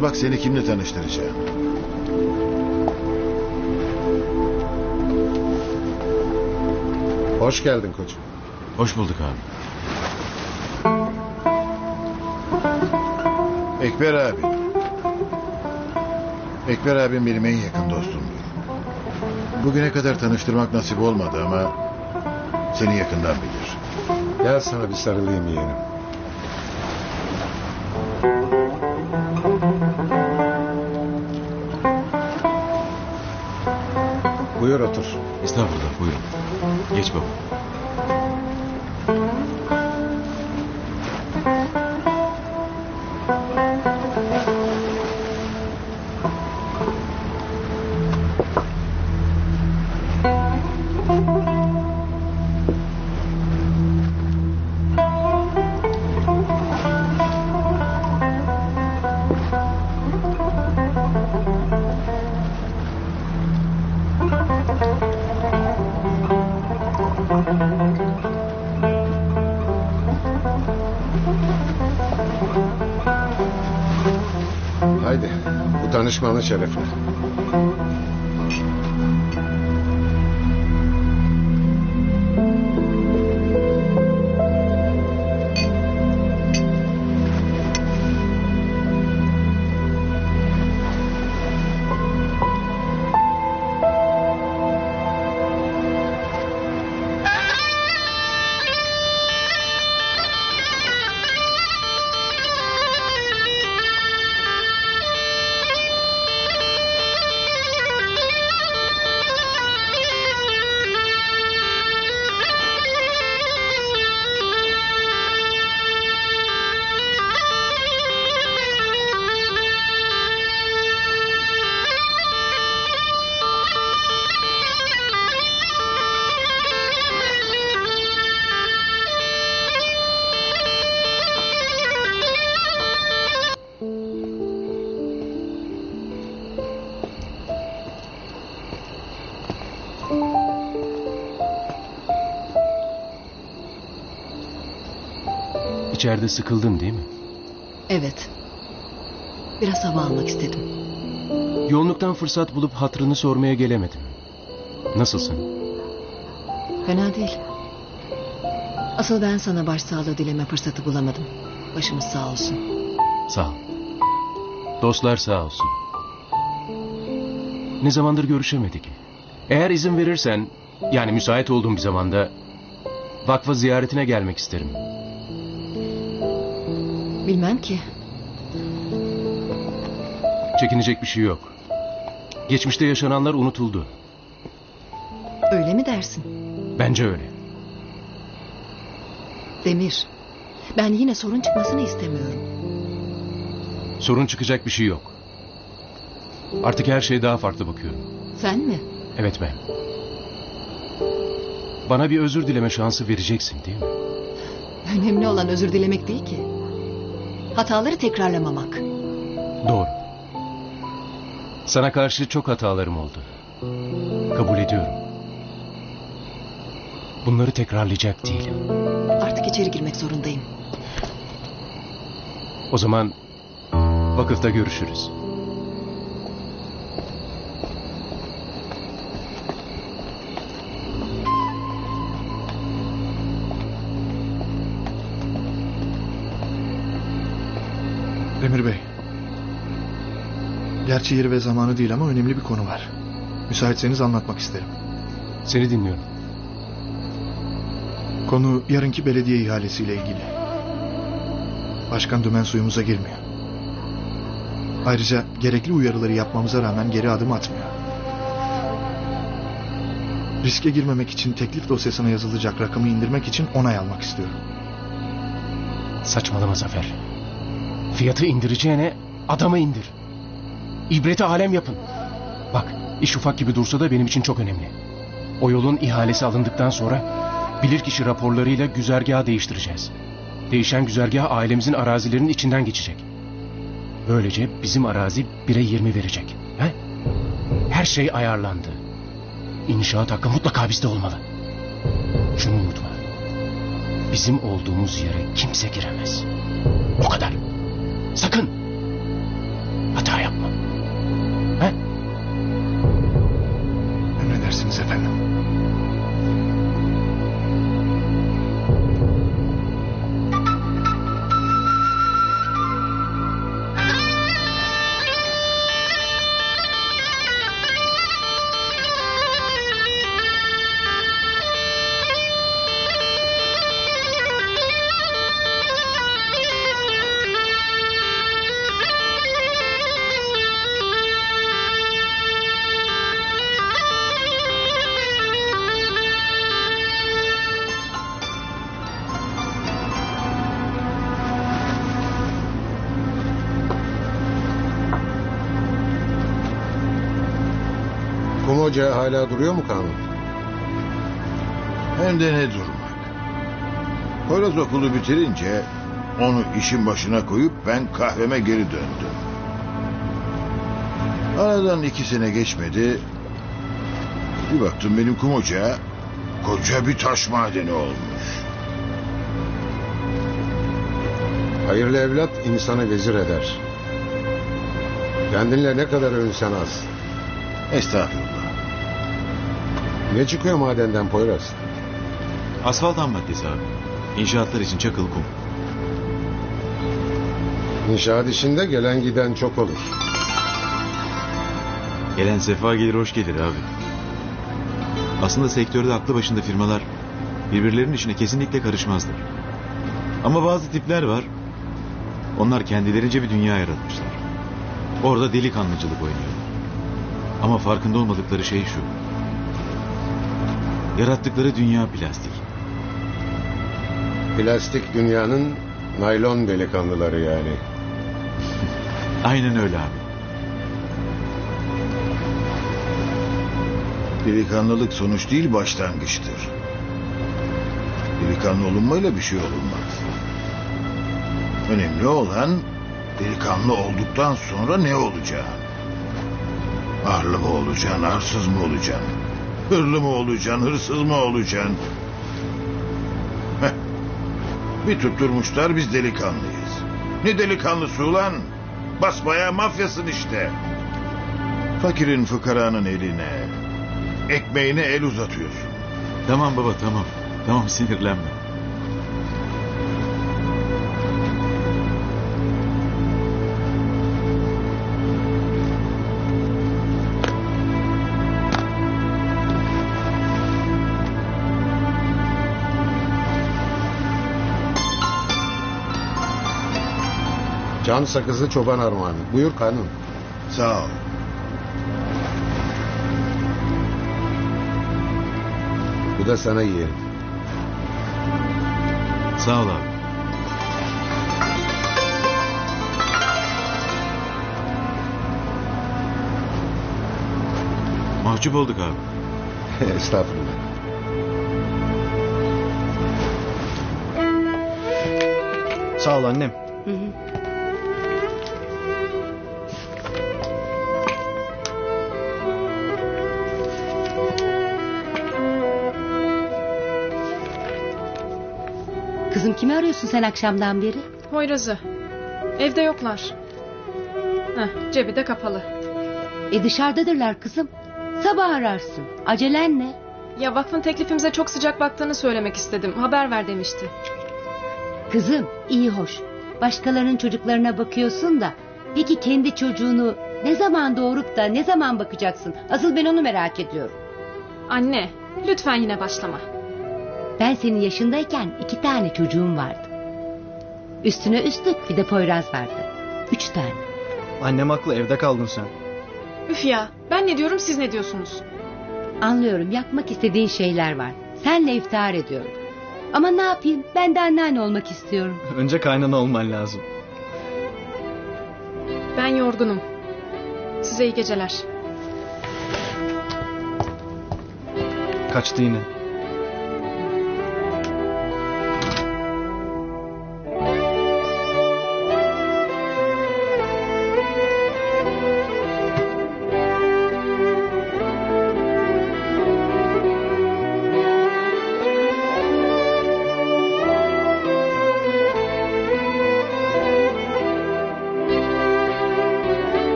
Gel bak seni kimle tanıştıracağım. Hoş geldin koçum. Hoş bulduk abi. Ekber abi. Ekber abim benim en yakın dostumdur. Bugüne kadar tanıştırmak nasip olmadı ama seni yakından bilir. Gel sana bir sarılayım yeğenim. Otur. Estağfurullah buyurun. Geç baba. sheriff. İçeride sıkıldın değil mi? Evet. Biraz hava almak istedim. Yoğunluktan fırsat bulup hatrını sormaya gelemedim. Nasılsın? Fena değil. Asıl ben sana başsağlığı dileme fırsatı bulamadım. Başımız sağ olsun. Sağ ol. Dostlar sağ olsun. Ne zamandır görüşemedik. Eğer izin verirsen, yani müsait olduğum bir zamanda vakfa ziyaretine gelmek isterim. Bilmem ki. Çekinecek bir şey yok. Geçmişte yaşananlar unutuldu. Öyle mi dersin? Bence öyle. Demir. Ben yine sorun çıkmasını istemiyorum. Sorun çıkacak bir şey yok. Artık her şeye daha farklı bakıyorum. Sen mi? Evet ben. Bana bir özür dileme şansı vereceksin değil mi? Önemli olan özür dilemek değil ki. Hataları tekrarlamamak. Doğru. Sana karşı çok hatalarım oldu. Kabul ediyorum. Bunları tekrarlayacak değilim. Artık içeri girmek zorundayım. O zaman vakıfta görüşürüz. Demir Bey. Gerçi yeri ve zamanı değil ama önemli bir konu var. Müsaitseniz anlatmak isterim. Seni dinliyorum. Konu yarınki belediye ihalesiyle ilgili. Başkan dümen suyumuza girmiyor. Ayrıca gerekli uyarıları yapmamıza rağmen geri adım atmıyor. Riske girmemek için teklif dosyasına yazılacak rakamı indirmek için onay almak istiyorum. Saçmalama Zafer. Fiyatı indireceğine adamı indir. İbreti alem yapın. Bak iş ufak gibi dursa da benim için çok önemli. O yolun ihalesi alındıktan sonra bilirkişi raporlarıyla güzergahı değiştireceğiz. Değişen güzergah ailemizin arazilerinin içinden geçecek. Böylece bizim arazi 1'e 20 verecek. He? Her şey ayarlandı. İnşaat hakkı mutlaka bizde olmalı. Şunu unutma. Bizim olduğumuz yere kimse giremez. O kadar. 萨克啊太阳 hoca hala duruyor mu kanun? Hem de ne durmak. Poyraz okulu bitirince onu işin başına koyup ben kahveme geri döndüm. Aradan iki sene geçmedi. Bir baktım benim kum ocağı koca bir taş madeni olmuş. Hayırlı evlat insanı vezir eder. Kendinle ne kadar övünsen az. Estağfurullah. Ne çıkıyor madenden Poyraz? Asfalt ham maddesi abi. İnşaatlar için çakıl kum. İnşaat işinde gelen giden çok olur. Gelen sefa gelir hoş gelir abi. Aslında sektörde aklı başında firmalar birbirlerinin işine kesinlikle karışmazlar. Ama bazı tipler var. Onlar kendilerince bir dünya yaratmışlar. Orada delikanlıcılık oynuyor. Ama farkında olmadıkları şey şu. Yarattıkları dünya plastik. Plastik dünyanın naylon delikanlıları yani. Aynen öyle abi. Delikanlılık sonuç değil başlangıçtır. Delikanlı olunmayla bir şey olunmaz. Önemli olan delikanlı olduktan sonra ne olacağın. Arlı mı olacaksın, arsız mı olacaksın? Hırlı mı olacaksın, hırsız mı olacaksın? Heh. Bir tutturmuşlar biz delikanlıyız. Ne delikanlısı ulan? Basmaya mafyasın işte. Fakirin fıkaranın eline, ekmeğine el uzatıyorsun. Tamam baba tamam. Tamam sinirlenme. Can sakızı çoban armağanı. Buyur kanun. Sağ ol. Bu da sana yiyelim. Sağ ol abi. Mahcup olduk abi. Estağfurullah. Sağ ol annem. Kızım kimi arıyorsun sen akşamdan beri? Poyraz'ı. Evde yoklar. Heh, cebi de kapalı. E dışarıdadırlar kızım. Sabah ararsın. Acelen ne? Ya vakfın teklifimize çok sıcak baktığını söylemek istedim. Haber ver demişti. Kızım iyi hoş. Başkalarının çocuklarına bakıyorsun da. Peki kendi çocuğunu ne zaman doğurup da ne zaman bakacaksın? Asıl ben onu merak ediyorum. Anne, lütfen yine başlama. Ben senin yaşındayken iki tane çocuğum vardı. Üstüne üstlük bir de Poyraz vardı. Üç tane. Annem haklı evde kaldın sen. Üf ya, ben ne diyorum siz ne diyorsunuz? Anlıyorum yapmak istediğin şeyler var. Senle iftihar ediyorum. Ama ne yapayım ben de anneanne olmak istiyorum. Önce kaynana olman lazım. Ben yorgunum. Size iyi geceler. Kaçtı yine.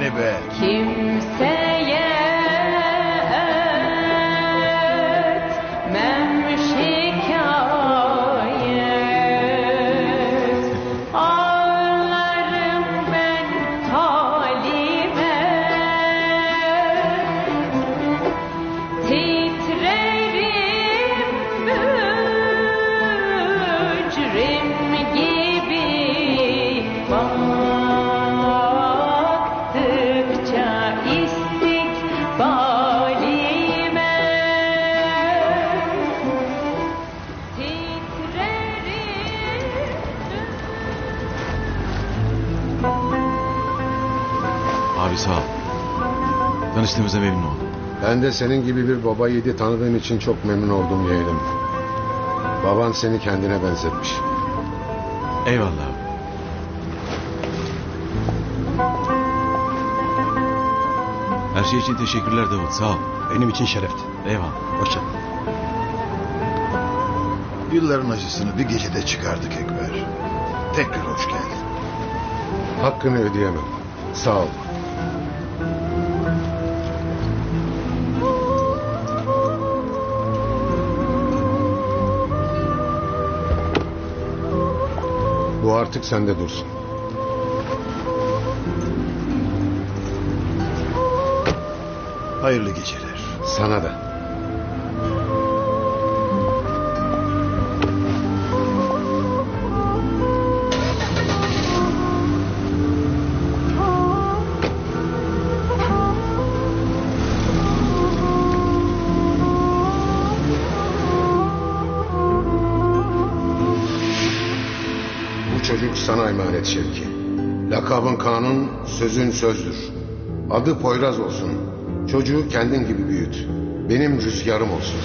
Beni be. Kimseye etmem şikayet Ağlarım ben halime Titrerim mücrim gibi. baktıkça Tanıştığımıza memnun oldum. Ben de senin gibi bir baba yiğidi tanıdığım için çok memnun oldum yeğenim. Baban seni kendine benzetmiş. Eyvallah. Her şey için teşekkürler Davut sağ ol. Benim için şerefti. Eyvallah. Hoşça Yılların acısını bir gecede çıkardık Ekber. Tekrar hoş geldin. Hakkını ödeyemem. Sağ ol. Bu artık sende dursun. Hayırlı geceler. Sana da. Sana emanet Şevki. Lakabın kanun, sözün sözdür. Adı Poyraz olsun. Çocuğu kendin gibi büyüt. Benim rüzgarım olsun.